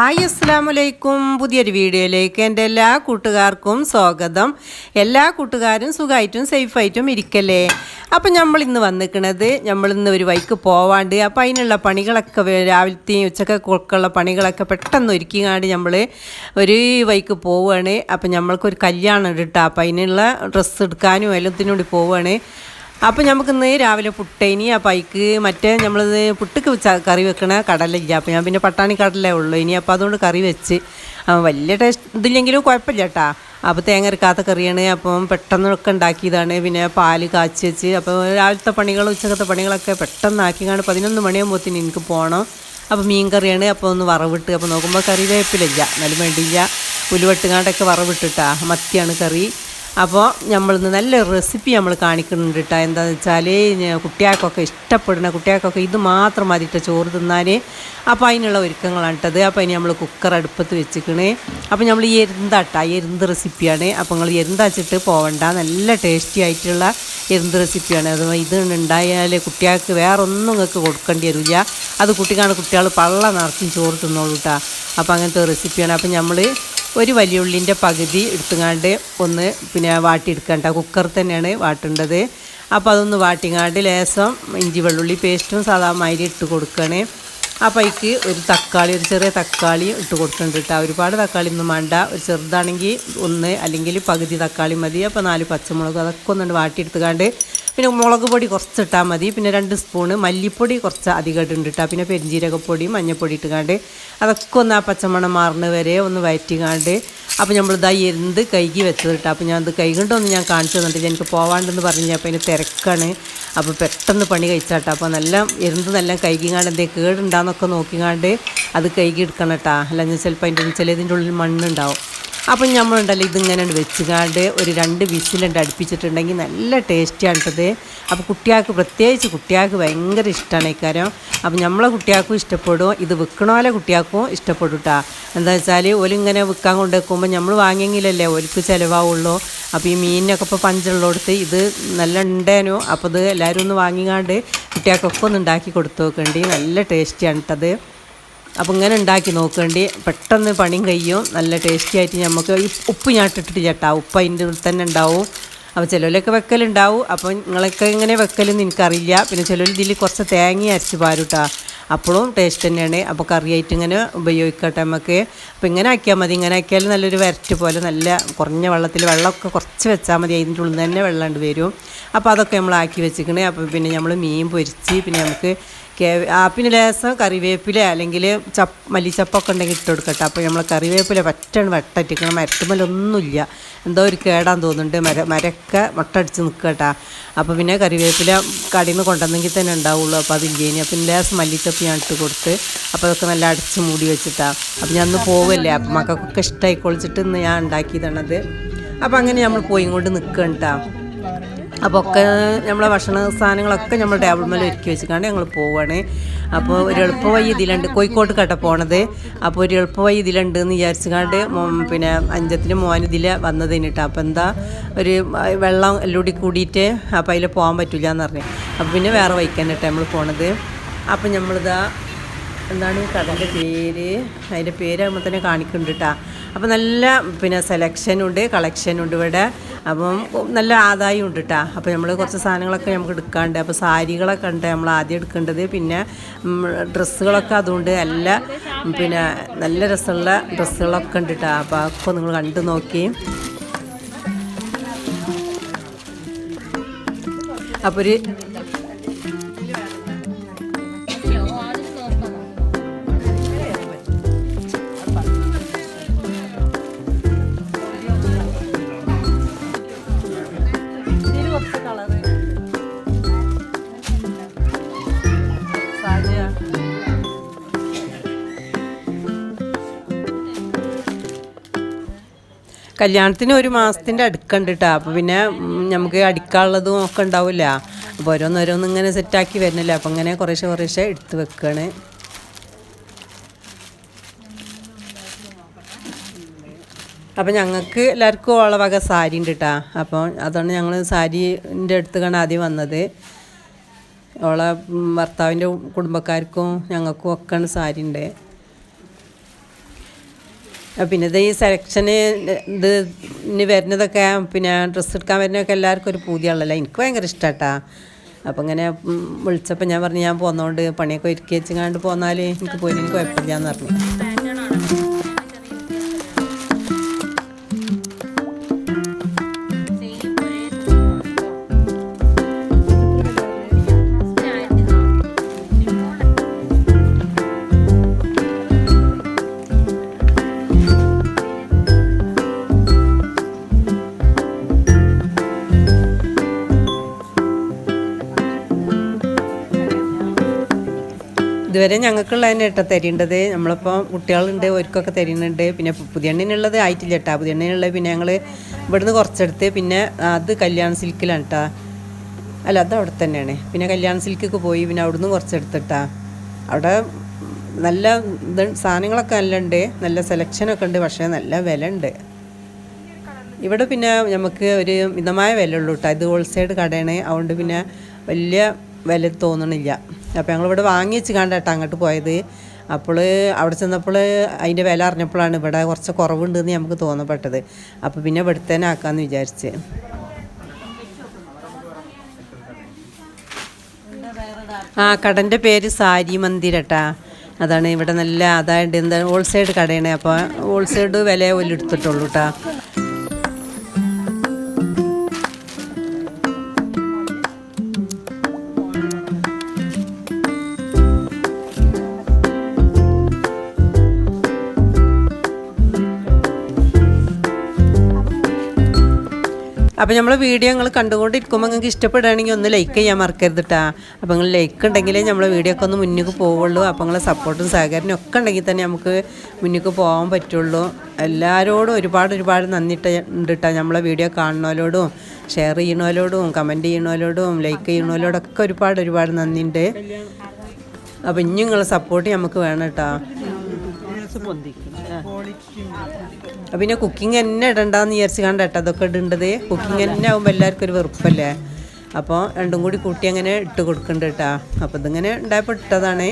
Hi അസ്സാം വലൈക്കും പുതിയൊരു വീഡിയോയിലേക്ക് എന്റെ എല്ലാ കൂട്ടുകാർക്കും സ്വാഗതം. എല്ലാ കൂട്ടുകാരും സുഖമായിട്ടും സേഫായിട്ടും ഇരിക്കല്ലേ? അപ്പം നമ്മൾ ഇന്ന് വന്നിക്കണത് നമ്മൾ ഇന്ന് ഒരു വൈക്ക് പോവാണ്ട് അപ്പം അതിനുള്ള പണികളൊക്കെ രാവിലത്തെയും ഉച്ചക്കൊക്കെ ഉള്ള പണികളൊക്കെ പെട്ടെന്ന് ഒരുക്കിങ്ങാണ്ട് നമ്മൾ ഒരു വൈക്ക് പോവുകയാണ് അപ്പം നമ്മൾക്കൊരു കല്യാണം ഇട്ടാ അപ്പം അതിനുള്ള ഡ്രസ്സ് എടുക്കാനും എല്ലാത്തിനും കൂടി പോവുകയാണ് അപ്പം നമുക്കിന്ന് രാവിലെ പുട്ടേനി ആ പൈക്ക് മറ്റേ നമ്മളിത് പുട്ടിക്ക് കറി വെക്കണ കടലില്ല അപ്പം ഞാൻ പിന്നെ പട്ടാണി കടലേ ഉള്ളൂ. ഇനി അപ്പോൾ അതുകൊണ്ട് കറി വെച്ച്. വലിയ ടേസ്റ്റ് ഇതില്ലെങ്കിലും കുഴപ്പമില്ല കേട്ടാ അപ്പോൾ തേങ്ങ അരക്കാത്ത കറിയാണ്. അപ്പം പെട്ടെന്നൊക്കെ ഉണ്ടാക്കിയതാണ്. പിന്നെ പാൽ കാച്ചി വെച്ച്. അപ്പോൾ രാവിലത്തെ പണികൾ ഉച്ചക്കത്തെ പണികളൊക്കെ പെട്ടെന്ന് കാണും പതിനൊന്ന് മണിയാകുമ്പോഴത്തേന് എനിക്ക് പോകണം അപ്പോൾ മീൻ കറിയാണ്. അപ്പോൾ ഒന്ന് വറവിട്ട്. അപ്പോൾ നോക്കുമ്പോൾ കറി വേപ്പിലില്ല എന്നാലും വേണ്ടിയില്ല. ഉലുവട്ടുകാണ്ടൊക്കെ വറവിട്ടിട്ടാ. മത്തിയാണ് കറി. അപ്പോൾ നമ്മളിന്ന് നല്ലൊരു റെസിപ്പി നമ്മൾ കാണിക്കുന്നുണ്ട് കേട്ടോ എന്താണെന്ന് വെച്ചാൽ കുട്ടികൾക്കൊക്കെ ഇഷ്ടപ്പെടുന്ന കുട്ടികൾക്കൊക്കെ ഇത് മാത്രം മതിയിട്ട് ചോറ് തിന്നാൻ അപ്പോൾ അതിനുള്ള ഒരുക്കങ്ങളാണ് കേട്ടത് അപ്പോൾ ഇനി നമ്മൾ കുക്കർ അടുപ്പത്ത് വെച്ചിക്കണേ. അപ്പോൾ നമ്മൾ ഈ എരുന്താട്ടാ എരുന്ത് റെസിപ്പിയാണ് അപ്പോൾ നിങ്ങൾ എരുന്താച്ചിട്ട് പോവണ്ട. നല്ല ടേസ്റ്റി ആയിട്ടുള്ള എരുന്ത് റെസിപ്പിയാണ് അത് ഇത് ഉണ്ടായാൽ കുട്ടികൾക്ക് വേറെ ഒന്നും നിങ്ങൾക്ക് കൊടുക്കേണ്ടി വരില്ല. അത് കുട്ടിക്കാണ് കുട്ടികൾ പള്ള നിറച്ചും ചോറ് തിന്നോളൂ കേട്ടോ അപ്പോൾ അങ്ങനത്തെ റെസിപ്പിയാണ് അപ്പോൾ നമ്മൾ ഒരു വലിയ ഉള്ളിന്റെ പകുതി എടുത്തുങ്ങാണ്ട് ഒന്ന് പിന്നെ വാട്ടിയെടുക്കണ്ട. കുക്കർ തന്നെയാണ് വാട്ടേണ്ടത്. അപ്പോൾ അതൊന്ന് വാട്ടിങ്ങാണ്ട് ലേസം ഇഞ്ചി വെള്ളുള്ളി പേസ്റ്റും സാധാ മാതിരി ഇട്ട് കൊടുക്കണേ. അപ്പോൾ അതിക്ക് ഒരു തക്കാളി ഒരു ചെറിയ തക്കാളി ഇട്ട് കൊടുക്കുന്നുണ്ട് കേട്ടോ ഒരുപാട് തക്കാളി ഒന്നും വേണ്ട. ഒരു ചെറുതാണെങ്കിൽ ഒന്ന് അല്ലെങ്കിൽ പകുതി തക്കാളി മതി. അപ്പോൾ നാല് പച്ചമുളക് അതൊക്കെ ഒന്നുണ്ട് വാട്ടിയെടുത്തുകാണ്ട് പിന്നെ മുളക് പൊടി കുറച്ച് ഇട്ടാൽ മതി. പിന്നെ രണ്ട് സ്പൂണ് മല്ലിപ്പൊടി കുറച്ച് അധികം ഇട്ടുണ്ട് ഇട്ടാൽ പിന്നെ പെരിഞ്ചീരകപ്പൊടി മഞ്ഞൾപ്പൊടി ഇട്ടുകാണ്ട് അതൊക്കെ ഒന്ന് ആ പച്ചമണം മാറുന്ന വരെ ഒന്ന് വയറ്റിക്കാണ്ട് അപ്പോൾ നമ്മളിതാ എന്ത് കൈകി വെച്ചത് കേട്ടോ അപ്പോൾ ഞാൻ അത് കൈ കൊണ്ടൊന്ന് ഞാൻ കാണിച്ചു തന്നിട്ട് എനിക്ക് പോവാണ്ടെന്ന് പറഞ്ഞു അപ്പോൾ അതിന് തിരക്കാണ്. അപ്പോൾ പെട്ടെന്ന് പണി കഴിച്ചാട്ടോ അപ്പോൾ നല്ല എരുന്ത് നല്ല കൈകിങ്ങാണ്ട് എന്തേ കേടുണ്ടാന്നൊക്കെ നോക്കിങ്ങാണ്ട് അത് കൈകി എടുക്കണം കേട്ടോ അല്ലെങ്കിൽ ചിലപ്പോൾ അതിന്റെ ചിലതിന്റെ ഉള്ളിൽ മണ്ണുണ്ടാവും. അപ്പം നമ്മളുണ്ടല്ലോ ഇതിങ്ങനെ വെച്ചുകാണ്ട് ഒരു രണ്ട് വിസിലുണ്ട് അടുപ്പിച്ചിട്ടുണ്ടെങ്കിൽ നല്ല ടേസ്റ്റിയാണ് കേട്ടത് അപ്പോൾ കുട്ടികൾക്ക് പ്രത്യേകിച്ച് കുട്ടികൾക്ക് ഭയങ്കര ഇഷ്ടമാണ് ഇക്കാര്യം അപ്പം നമ്മളെ കുട്ടികൾക്കും ഇഷ്ടപ്പെടും. ഇത് വിൽക്കണ കുട്ടികൾക്കും ഇഷ്ടപ്പെടും കേട്ടോ എന്താ വെച്ചാൽ ഓലിങ്ങനെ വിൽക്കാൻ കൊണ്ട് വെക്കുമ്പോൾ നമ്മൾ വാങ്ങിയെങ്കിലല്ലേ ഓലിക്ക് ചിലവാവുള്ളൂ. അപ്പോൾ ഈ മീനിനൊക്കെ ഇപ്പോൾ പഞ്ചുള്ളടുത്ത് ഇത് നല്ല ഉണ്ടേനു. അപ്പോൾ ഇത് എല്ലാവരും ഒന്ന് വാങ്ങിക്കാണ്ട് കുട്ടികൾക്കൊക്കെ ഒന്ന് ഉണ്ടാക്കി കൊടുത്തു നോക്കേണ്ടി. നല്ല ടേസ്റ്റിയാണ് കേട്ടത് അപ്പോൾ ഇങ്ങനെ ഉണ്ടാക്കി നോക്കേണ്ടി. പെട്ടെന്ന് പണിയും കഴിയും. നല്ല ടേസ്റ്റി ആയിട്ട് നമുക്ക് ഈ ഉപ്പ് ഞാൻ ഇട്ടിട്ട് ചേട്ടാ. ഉപ്പ് അതിന്റെ ഉള്ളിൽ തന്നെ ഉണ്ടാവും. അപ്പോൾ ചിലവിലൊക്കെ വെക്കലുണ്ടാവും. അപ്പോൾ നിങ്ങളൊക്കെ ഇങ്ങനെ വെക്കലെന്ന് എനിക്കറിയില്ല. പിന്നെ ചിലർ ഇതിൽ കുറച്ച് തേങ്ങ അരച്ച് പാരുട്ടാ. അപ്പോഴും ടേസ്റ്റ് തന്നെയാണ്. അപ്പോൾ കറിയായിട്ട് ഇങ്ങനെ ഉപയോഗിക്കട്ടെ നമുക്ക് അപ്പോൾ ഇങ്ങനെ ആക്കിയാൽ മതി. ഇങ്ങനെ ആക്കിയാൽ നല്ലൊരു വരറ്റ് പോലെ നല്ല കുറഞ്ഞ വെള്ളത്തിൽ വെള്ളമൊക്കെ കുറച്ച് വെച്ചാൽ മതി. അതിന്റെ ഉള്ളിൽ തന്നെ വെള്ളം വരും. അപ്പോൾ അതൊക്കെ നമ്മൾ ആക്കി വെച്ചിരിക്കണേ അപ്പോൾ പിന്നെ നമ്മൾ മീൻ പൊരിച്ച് പിന്നെ നമുക്ക് പിന്നെ ലേസം കറിവേപ്പില അല്ലെങ്കിൽ ചപ്പ് മല്ലിച്ചപ്പൊക്കെ ഉണ്ടെങ്കിൽ ഇട്ട് കൊടുക്കട്ടെ. അപ്പോൾ നമ്മൾ കറിവേപ്പില പറ്റാണ് വെട്ടറ്റിക്കണം മരത്തുമലൊന്നുമില്ല. എന്തോ ഒരു കേടാൻ തോന്നുന്നുണ്ട്. മര മരക്കെ വട്ടടിച്ച് നിൽക്കട്ടാ. അപ്പോൾ പിന്നെ കറിവേപ്പില കടയിൽ നിന്ന് കൊണ്ടുവന്നെങ്കിൽ തന്നെ ഉണ്ടാവുള്ളൂ. അപ്പോൾ അതില്ലേനി അപ്പം ലേസം മല്ലിച്ചപ്പ് ഞാൻ ഇട്ട് കൊടുത്ത് അപ്പോൾ അതൊക്കെ നല്ല അടിച്ച് മൂടി വെച്ചിട്ടാ. അപ്പം ഞാൻ ഒന്ന് പോവല്ലേ. അപ്പം മക്കൾക്കൊക്കെ ഇഷ്ടമായി കൊളിച്ചിട്ട് ഇന്ന് ഞാൻ ഉണ്ടാക്കിയതാണത്. അപ്പം അങ്ങനെ നമ്മൾ പോയി കൊണ്ട് നിൽക്കണ്ടാ അപ്പോൾ ഒക്കെ നമ്മളെ ഭക്ഷണ സാധനങ്ങളൊക്കെ നമ്മൾ ടേബിൾ മേലെ ഒരുക്കി വെച്ചിട്ടാണ് ഞങ്ങൾ പോവുകയാണ് അപ്പോൾ ഒരു എളുപ്പ വഴി ഇതിലുണ്ട്. കോഴിക്കോട്ട് കട്ട പോണത്. അപ്പോൾ ഒരു എളുപ്പ വഴി ഇതിലുണ്ട് എന്ന് വിചാരിച്ചുകൊണ്ട് പിന്നെ അഞ്ചത്തിന് മോൻ ഇതിൽ വന്നതിന് അപ്പോൾ എന്താ ഒരു വെള്ളം എല്ലൂടി കൂടിയിട്ട് അപ്പോൾ അതിൽ പോകാൻ പറ്റില്ല എന്ന് പറഞ്ഞു. അപ്പോൾ പിന്നെ വേറെ വഴിക്കാൻ കേട്ടോ നമ്മൾ പോണത്. അപ്പോൾ നമ്മളിതാ എന്താണ് ഈ കടന്റെ പേര്? അതിന്റെ പേര് ആകുമ്പോൾ തന്നെ കാണിക്കുന്നുണ്ട് കേട്ടോ അപ്പോൾ നല്ല പിന്നെ സെലക്ഷനുണ്ട് കളക്ഷനുണ്ട് ഇവിടെ. അപ്പം നല്ല ആദായം ഉണ്ട് കേട്ടോ അപ്പോൾ നമ്മൾ കുറച്ച് സാധനങ്ങളൊക്കെ നമുക്ക് എടുക്കാണ്ട്. അപ്പോൾ സാരികളൊക്കെ ഉണ്ട് നമ്മൾ ആദ്യം എടുക്കേണ്ടത്. പിന്നെ ഡ്രസ്സുകളൊക്കെ അതുകൊണ്ട് നല്ല പിന്നെ നല്ല രസമുള്ള ഡ്രസ്സുകളൊക്കെ ഉണ്ട് കേട്ടോ അപ്പോൾ അതൊക്കെ നിങ്ങൾ കണ്ടു നോക്കി. അപ്പോൾ ഒരു കല്യാണത്തിന് ഒരു മാസത്തിന്റെ അടുക്കുണ്ട് കേട്ടോ അപ്പോൾ പിന്നെ നമുക്ക് അടിക്കാനുള്ളതും ഒക്കെ ഉണ്ടാവില്ല. അപ്പോൾ ഓരോന്നോരോന്ന് ഇങ്ങനെ സെറ്റാക്കി വരുന്നില്ല. അപ്പോൾ ഇങ്ങനെ കുറേശ്ശെ കുറേശ്ശെ എടുത്ത് വെക്കുകയാണ് അപ്പം ഞങ്ങൾക്ക് എല്ലാവർക്കും ഉള്ള വക സാരി ഉണ്ട് കേട്ടോ അപ്പോൾ അതാണ് ഞങ്ങൾ സാരീന്റെ അടുത്ത് കണ്ട് ആദ്യം വന്നത്. ഓളെ ഭർത്താവിന്റെ കുടുംബക്കാർക്കും ഞങ്ങൾക്കും ഒക്കെ സാരി ഉണ്ട് പിന്നെ ഇത് ഈ സെലക്ഷന് ഇത് ഇനി വരുന്നതൊക്കെ പിന്നെ ഡ്രസ്സ് എടുക്കാൻ വരുന്നതൊക്കെ എല്ലാവർക്കും ഒരു പൂതിയാണല്ലോ. എനിക്ക് ഭയങ്കര ഇഷ്ടാട്ടാ. അപ്പം ഇങ്ങനെ വിളിച്ചപ്പോൾ ഞാൻ പറഞ്ഞു ഞാൻ പോന്നോണ്ട് പണിയൊക്കെ ഒരുക്കി വെച്ചങ്ങാണ്ട് പോന്നാൽ എനിക്ക് പോയി എനിക്ക് കുഴപ്പമില്ല എന്ന് പറഞ്ഞു. ഇതുവരെ ഞങ്ങൾക്കുള്ള തന്നെ ഇട്ട തരേണ്ടത്. നമ്മളിപ്പോൾ കുട്ടികളുണ്ട് അവർക്കൊക്കെ തരുന്നുണ്ട് പിന്നെ പുതിയണ്ണിനുള്ളത് ആയിട്ടില്ല കേട്ടോ. പുതിയണ്ണിനുള്ളത് പിന്നെ ഞങ്ങൾ ഇവിടുന്ന് കുറച്ചെടുത്ത്. പിന്നെ അത് കല്യാൺ സിൽക്കിലാണ് കേട്ടോ. അല്ല അത് അവിടെ തന്നെയാണ്. പിന്നെ കല്യാൺ സിൽക്കൊക്കെ പോയി പിന്നെ അവിടുന്ന് കുറച്ചെടുത്തിട്ടാ അവിടെ നല്ല ഇത് സാധനങ്ങളൊക്കെ നല്ല ഉണ്ട് നല്ല സെലക്ഷനൊക്കെ ഉണ്ട്. പക്ഷേ നല്ല വില ഉണ്ട് ഇവിടെ പിന്നെ നമുക്ക് ഒരു മിതമായ വില ഉള്ളൂ കേട്ടോ. ഇത് ഹോൾസെയിൽ കടയാണ്. അതുകൊണ്ട് പിന്നെ വലിയ വില തോന്നണില്ല. അപ്പോൾ ഞങ്ങളിവിടെ വാങ്ങി വെച്ച് അങ്ങോട്ട് പോയത്. അപ്പോൾ അവിടെ ചെന്നപ്പോൾ അതിന്റെ വില അറിഞ്ഞപ്പോഴാണ് ഇവിടെ കുറച്ച് കുറവുണ്ടെന്ന് നമുക്ക് തോന്നപ്പെട്ടത്. അപ്പോൾ പിന്നെ ഇവിടെ തന്നെ ആക്കാമെന്ന് വിചാരിച്ച്. ആ കടന്റെ പേര് സാരി മന്ദിരട്ടാ. അതാണ് ഇവിടെ നല്ല അതായത് എന്താ ഹോൾസെയിൽ കടയാണ്. അപ്പോൾ ഹോൾസെയിൽ വില ഒല്ലെടുത്തിട്ടുള്ളൂ കേട്ടോ അപ്പോൾ നമ്മൾ വീഡിയോ നിങ്ങൾ കണ്ടുകൊണ്ടിരിക്കുമ്പോൾ നിങ്ങൾക്ക് ഇഷ്ടപ്പെടുകയാണെങ്കിൽ ഒന്ന് ലൈക്ക് ചെയ്യാൻ മറക്കരുത് കേട്ടോ അപ്പോൾ നിങ്ങൾ ലൈക്ക് ഉണ്ടെങ്കിലേ നമ്മളെ വീഡിയോ ഒക്കെ ഒന്ന് മുന്നിലേക്ക് പോവുള്ളൂ. അപ്പോൾ നിങ്ങളെ സപ്പോർട്ടും സഹകരണം ഒക്കെ ഉണ്ടെങ്കിൽ തന്നെ നമുക്ക് മുന്നിലേക്ക് പോകാൻ പറ്റുള്ളൂ. എല്ലാവരോടും ഒരുപാട് ഒരുപാട് നന്ദിട്ട് ഉണ്ട് നമ്മളെ വീഡിയോ കാണുന്നവരോടും ഷെയർ ചെയ്യണവരോടും കമന്റ് ചെയ്യണവരോടും ലൈക്ക് ചെയ്യണവരോടൊക്കെ ഒരുപാട് ഒരുപാട് നന്ദിയുണ്ട് അപ്പോൾ ഇനി നിങ്ങളെ സപ്പോർട്ട് നമുക്ക് വേണം കേട്ടോ അപ്പൊ പിന്നെ കുക്കിംഗ് തന്നെ ഇടണ്ടെന്ന് വിചാരിച്ച് കണ്ട കേട്ടോ അതൊക്കെ ഇടേണ്ടത്. കുക്കിംഗ് തന്നെ ആകുമ്പോൾ എല്ലാവർക്കും ഒരു വെറുപ്പല്ലേ? അപ്പോൾ രണ്ടും കൂടി കൂട്ടി അങ്ങനെ ഇട്ട് കൊടുക്കുന്നുണ്ട് കേട്ടോ അപ്പോൾ ഇതിങ്ങനെ ഉണ്ടായപ്പോൾ ഇട്ടതാണ്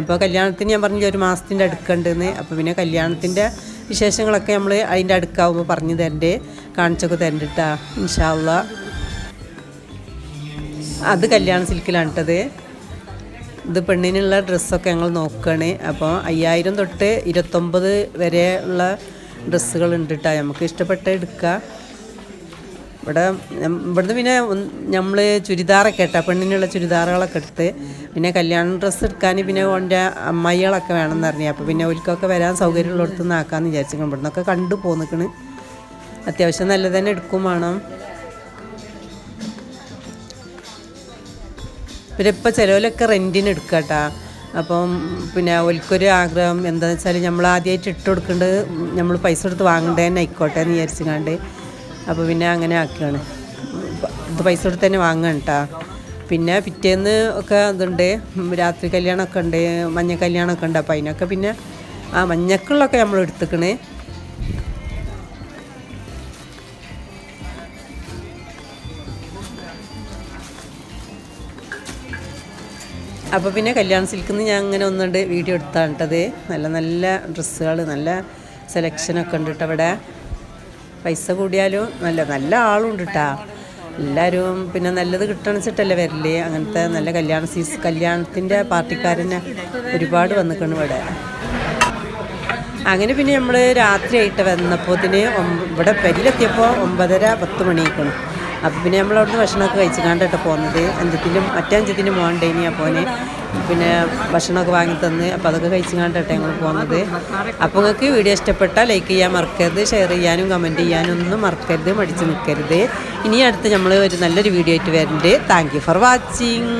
ഇപ്പോൾ കല്യാണത്തിന് ഞാൻ പറഞ്ഞ ഒരു മാസത്തിന്റെ അടുക്കുണ്ടെന്ന്. അപ്പോൾ പിന്നെ കല്യാണത്തിന്റെ വിശേഷങ്ങളൊക്കെ നമ്മൾ അതിന്റെ അടുക്കാവുമ്പോൾ പറഞ്ഞു തരണ്ട് കാണിച്ചൊക്കെ തരണ്ട് കേട്ടോ ഇൻഷാല്ല അത് കല്യാണ സിൽക്കിലാണ് ഇട്ടത് ഇത് പെണ്ണിനുള്ള ഡ്രസ്സൊക്കെ ഞങ്ങൾ നോക്കുകയാണ് അപ്പോൾ അയ്യായിരം തൊട്ട് ഇരുപത്തൊമ്പത് വരെ ഉള്ള ഡ്രസ്സുകൾ ഉണ്ട് കേട്ടോ നമുക്ക് ഇഷ്ടപ്പെട്ട എടുക്കുക ഇവിടെ ഇവിടുന്ന് പിന്നെ നമ്മൾ ചുരിദാറൊക്കെ ഇട്ടാ പെണ്ണിനുള്ള ചുരിദാറുകളൊക്കെ എടുത്ത് പിന്നെ കല്യാണ ഡ്രസ്സ് എടുക്കാൻ പിന്നെ ഓന്റെ അമ്മായികളൊക്കെ വേണമെന്ന് പറഞ്ഞു അപ്പോൾ പിന്നെ ഒരിക്കൊക്കെ വരാൻ സൗകര്യമുള്ളിടത്ത് ആക്കാമെന്ന് വിചാരിച്ചു ഇവിടുന്നൊക്കെ കണ്ടു പോന്നിക്കണ്. അത്യാവശ്യം നല്ല തന്നെ എടുക്കും വേണം. പിന്നെ ഇപ്പം ചിലവിലൊക്കെ റെന്റിന് എടുക്കുക അപ്പം പിന്നെ ഓൽക്കൊരു ആഗ്രഹം എന്താണെന്ന് വെച്ചാൽ നമ്മൾ ആദ്യമായിട്ട് ഇട്ട് കൊടുക്കേണ്ടത് നമ്മൾ പൈസ കൊടുത്ത് വാങ്ങേണ്ടതന്നെ ആയിക്കോട്ടെ എന്ന് വിചാരിച്ചുകൊണ്ട് അപ്പോൾ പിന്നെ അങ്ങനെ ആക്കുകയാണ് ഇത് പൈസ കൊടുത്ത് തന്നെ വാങ്ങണം കേട്ടോ പിന്നെ പിറ്റേന്ന് ഒക്കെ ഇതുണ്ട് രാത്രി കല്യാണമൊക്കെ ഉണ്ട് മഞ്ഞ കല്യാണമൊക്കെ ഉണ്ട്. അപ്പോൾ അതിനൊക്കെ പിന്നെ ആ മഞ്ഞക്കുള്ളൊക്കെ നമ്മൾ എടുത്തുക്കണേ. അപ്പോൾ പിന്നെ കല്യാൺ സിൽക്കിൽ നിന്ന് ഞാൻ അങ്ങനെ ഒന്നുണ്ട് വീഡിയോ എടുത്താണ് നല്ല നല്ല ഡ്രസ്സുകൾ നല്ല സെലക്ഷനൊക്കെ ഉണ്ട് കേട്ടോ പൈസ കൂടിയാലും നല്ല നല്ല ആളുണ്ട് കേട്ടോ എല്ലാവരും പിന്നെ നല്ലത് കിട്ടണം വെച്ചിട്ടല്ലേ വരില്ലേ അങ്ങനത്തെ നല്ല കല്യാണ സീസ് കല്യാണത്തിന്റെ പാർട്ടിക്കാരനെ ഒരുപാട് വന്നിക്കണം ഇവിടെ. അങ്ങനെ പിന്നെ നമ്മൾ രാത്രിയായിട്ട് വന്നപ്പോൾ ഇതിന് ഇവിടെ പെരിലെത്തിയപ്പോൾ ഒമ്പതര പത്ത് മണിയാക്കണം അപ്പോൾ പിന്നെ നമ്മൾ അവിടുന്ന് ഭക്ഷണമൊക്കെ കഴിച്ച് കണ്ടിട്ട് പോകുന്നത് അഞ്ചത്തിന്റെ മറ്റേ അഞ്ചത്തിന്റെ മോണ്ടേനി അപ്പോന് പിന്നെ ഭക്ഷണമൊക്കെ വാങ്ങി തന്ന് അപ്പോൾ അതൊക്കെ കഴിച്ച് കണ്ടിട്ട് ഞങ്ങൾ പോകുന്നത് അപ്പോൾ നിങ്ങൾക്ക് വീഡിയോ ഇഷ്ടപ്പെട്ടാൽ ലൈക്ക് ചെയ്യാൻ മറക്കരുത് ഷെയർ ചെയ്യാനും കമന്റ് ചെയ്യാനും ഒന്നും മറക്കരുത് മടിച്ച് നിൽക്കരുത് ഇനി അടുത്ത് നമ്മൾ ഒരു നല്ലൊരു വീഡിയോ ആയിട്ട് വരുന്നുണ്ട് താങ്ക് ഫോർ വാച്ചിങ്